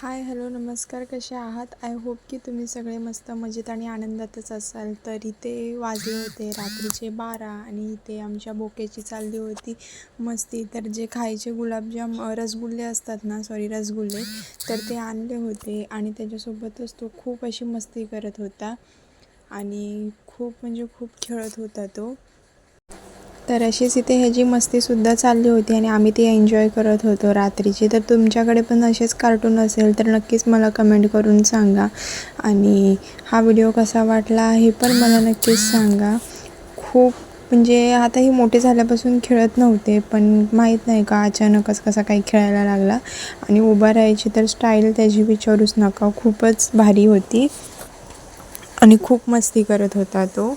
Hi hello नमस्कार कसे आहात? आय होप की तुम्ही सगळे मस्त मजेत आणि आनंदातच असाल. तर इथे वाजले होते रात्रीचे बारा आणि इथे आमच्या बोकेची चालली होती मस्ती. तर जे खायचे गुलाबजाम रसगुल्ले असतात ना सॉरी रसगुल्ले तर ते आणले होते आणि त्याच्यासोबतच तो खूप अशी मस्ती करत होता आणि खूप म्हणजे खूप खेळत होता तो. तर अशीच इथे ह्याची मस्तीसुद्धा चालली होती आणि आम्ही ती एन्जॉय करत होतो रात्रीची तर तुमच्याकडे पण असेच कार्टून असेल तर नक्कीच मला कमेंट करून सांगा. आणि हा व्हिडिओ कसा वाटला हे पण मला नक्कीच सांगा. खूप म्हणजे आता हे मोठे झाल्यापासून खेळत नव्हते पण माहीत नाही का अचानकच कसा काही खेळायला लागला. आणि उभा राहायची तर स्टाईल त्याची विचारूच नका खूपच भारी होती. आणि खूप मस्ती करत होता तो.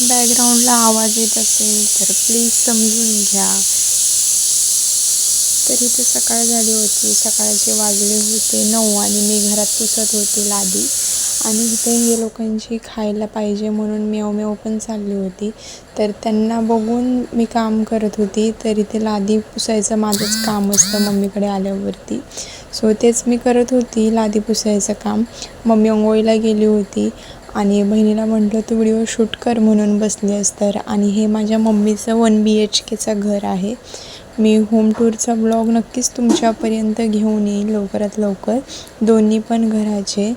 बॅकग्राऊंडला आवाज येत असेल तर प्लीज समजून घ्या. तर इथे सकाळ झाली होती. सकाळचे वाजले होते नऊ आणि मी घरात पुसत होते लादी. आणि इथे हे लोकांची खायला पाहिजे म्हणून मेव मेव पण चालली होती. तर त्यांना बघून मी काम करत होती. तर इथे लादी पुसायचं माझंच काम असतं मम्मीकडे आल्यावरती. सो तेच मी करत होती लादी पुसायचं काम. मम्मी अंघोळीला गेली होती. आणि बहिणीला म्हटलं तू व्हिडिओ शूट कर म्हणून बसली आहेस तर. आणि हे माझ्या मम्मीचं वन बी एच केचं घर आहे. मी होम टूरचा ब्लॉग नक्कीच तुमच्यापर्यंत घेऊन येईल लवकरात लवकर. दोन्ही पण घराचे.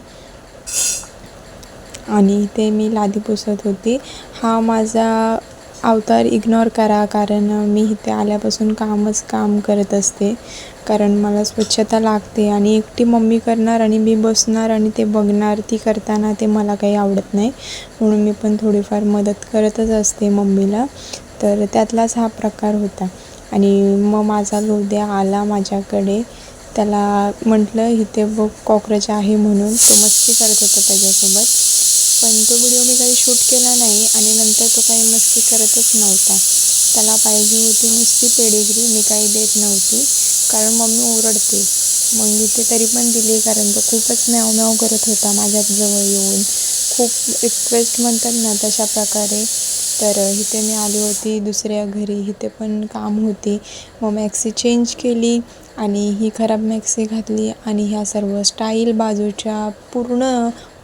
आणि ते मी लादी पुसत होती. हा माझा अवतार इग्नोर करा कारण मी इथे आल्यापासून कामच काम करत असते. कारण मला स्वच्छता लागते आणि एकटी मम्मी करणार आणि मी बसणार आणि ते बघणार ती करताना ते मला काही आवडत नाही. म्हणून मी पण थोडीफार मदत करतच असते मम्मीला. तर त्यातलाच हा प्रकार होता. आणि मग माझा लोद्या आला माझ्याकडे. त्याला म्हटलं इथे बघ कॉक्रोच आहे म्हणून. तो मस्ती करत होता त्याच्यासोबत. पण तो व्हिडिओ मी काही शूट केला नाही आणि नंतर तो काही मस्ती करतच नव्हता. त्याला पाहिजे होती नुसती पेडिग्री मी काही देत नव्हती. कारण मम्मी ओरडते. मग इथे तरी पण दिली कारण तो खूपच म्याव म्याव करत होता माझ्याजवळ येऊन. खूप रिक्वेस्ट म्हणतात ना तशा प्रकारे. तर इथे मी आली होती दुसऱ्या घरी. इथे पण काम होती. मग मॅक्सी चेंज केली. आणि ही खराब मॅक्सी घातली आणि ह्या सर्व स्टाईल बाजूच्या पूर्ण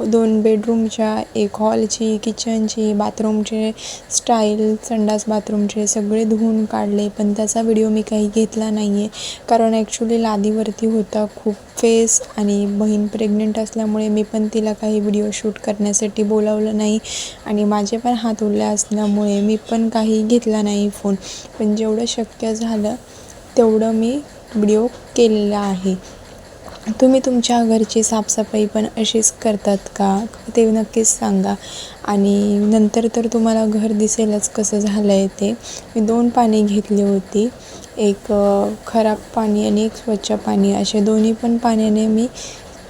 दोन बेडरूमच्या एक हॉलची किचनची बाथरूमचे स्टाईल संडास बाथरूमचे सगळे धुवून काढले. पण त्याचा व्हिडिओ मी काही घेतला नाही आहे कारण ॲक्च्युली लादीवरती होता खूप फेस आणि बहीण प्रेग्नंट असल्यामुळे मी पण तिला काही व्हिडिओ शूट करण्यासाठी बोलावलं नाही. आणि माझे पण हात उरले असल्यामुळे मी पण काही घेतला नाही फोन पण जेवढं शक्य झालं तेवढं मी व्हिडिओ केलेला आहे. तुम्ही तुमच्या घरची साफसफाई पण अशीच करतात का? ते नक्कीच सांगा. आणि नंतर तर तुम्हाला घर दिसेलच कसं झालं आहे ते. मी दोन पाणी घेतली होती. एक खराब पाणी आणि एक स्वच्छ पाणी. असे दोन्ही पण पाण्याने मी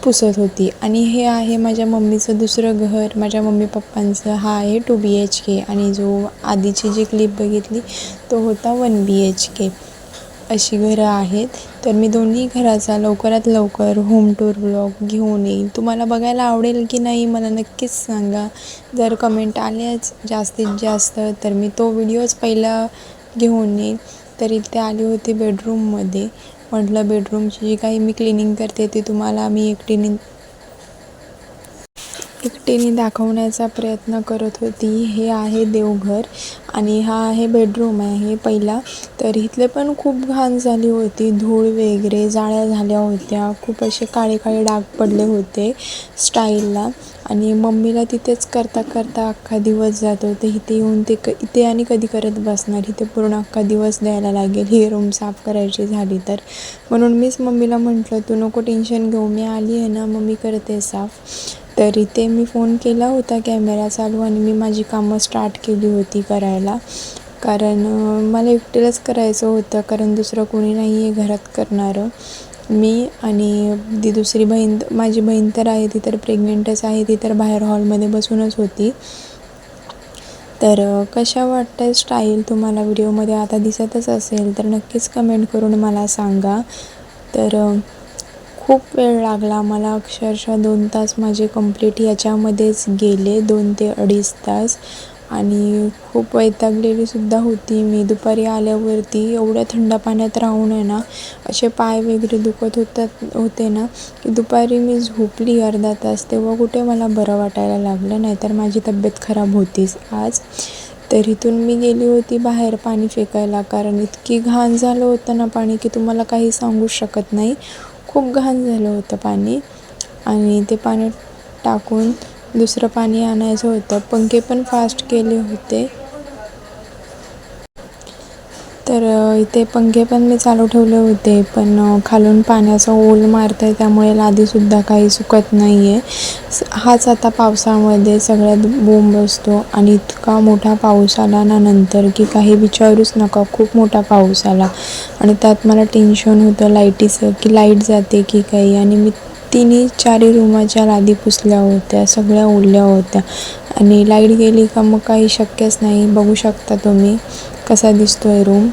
पुसत होती. आणि हे आहे माझ्या मम्मीचं दुसरं घर. माझ्या मम्मी पप्पांचं. हा आहे टू बी एच के. आणि जो आधीची जी क्लिप बघितली तो होता वन बी एच के. अशी घरं आहेत. तर मी दोन्ही घराचा लवकरात लवकर होम टूर ब्लॉग घेऊन येईन. तुम्हाला बघायला आवडेल की नाही मला नक्कीच सांगा. जर कमेंट आल्याच जास्तीत जास्त तर मी तो व्हिडिओच पहिला घेऊन येईन. तर इथे आली होती बेडरूममध्ये म्हटलं बेडरूमची जी काही मी क्लिनिंग करते ती तुम्हाला मी एकटीने एकटीने दाखवण्याचा प्रयत्न करत होती. हे आहे देवघर आणि हा आहे बेडरूम आहे. पहिला. तर इथले पण खूप घाण झाली होती. धूळ वगैरे जाळ्या झाल्या होत्या. खूप असे काळे काळे डाग पडले होते स्टाईलला आणि मम्मीला तिथेच करता करता अख्खा दिवस जातो होते. इथे येऊन ते क इथे आणि कधी करत बसणार? इथे पूर्ण अख्खा दिवस द्यायला लागेल. ही रूम साफ करायची झाली तर. म्हणून मीच मम्मीला म्हटलं तू नको टेन्शन घेऊ. मी आली आहे ना. मम्मी करते साफ. तर इथे मी फोन केला होता कॅमेरा चालू आणि मी माझी कामं स्टार्ट केली होती करायला. कारण मला एकटीलाच करायचं होतं कारण दुसरं कोणी नाही आहे घरात करणारं. मी आणि ती दुसरी बहीण माझी बहीण तर आहे ती तर प्रेग्नेंटच आहे ती तर बाहेर हॉलमध्ये बसूनच होती. तर कशा वाटतं स्टाईल तुम्हाला व्हिडिओमध्ये आता दिसतच असेल तर नक्कीच कमेंट करून मला सांगा. तर खूप वेळ लागला. मला अक्षरशः दोन तास माझे कंप्लीट याच्यामध्येच गेले. दोन ते अडीच तास. आणि खूप वैतागलेलीसुद्धा होती मी. दुपारी आल्यावरती एवढ्या थंड पाण्यात राहून आहे ना असे पाय वगैरे दुखत होतात होते ना की दुपारी मी झोपली अर्धा तास. तेव्हा कुठे मला बरं वाटायला लागलं नाहीतर माझी तब्येत खराब होतीच आज. तर इथून मी गेली होती बाहेर पाणी फेकायला कारण इतकी घाण झालं होतं ना पाणी की तुम्हाला काही सांगू शकत नाही. खूप घाण झालं होतं पाणी. आणि ते पाणी टाकून दुसरं पाणी आणायचं होतं. पंखे पण फास्ट केले होते. तर इथे पंखे पण मी चालू ठेवले होते पण खालून पाण्याचा ओल मारत आहे त्यामुळे लादीसुद्धा काही सुकत नाही आहे हाच आता पावसामध्ये सगळ्यात बोंब असतो आणि इतका मोठा पाऊस आला ना नंतर की काही विचारूच नका खूप मोठा पाऊस आला. आणि त्यात मला टेन्शन होतं लाईटीचं की लाइट जाते की काही. आणि मी तिन्ही चारी रूमाच्या लादी पुसल्या होत्या सगळ्या ओढल्या होत्या. आणि लाइट गेली का मग काही शक्यच नाही बघू शकता तुम्ही. कसा दिसतो आहे रूम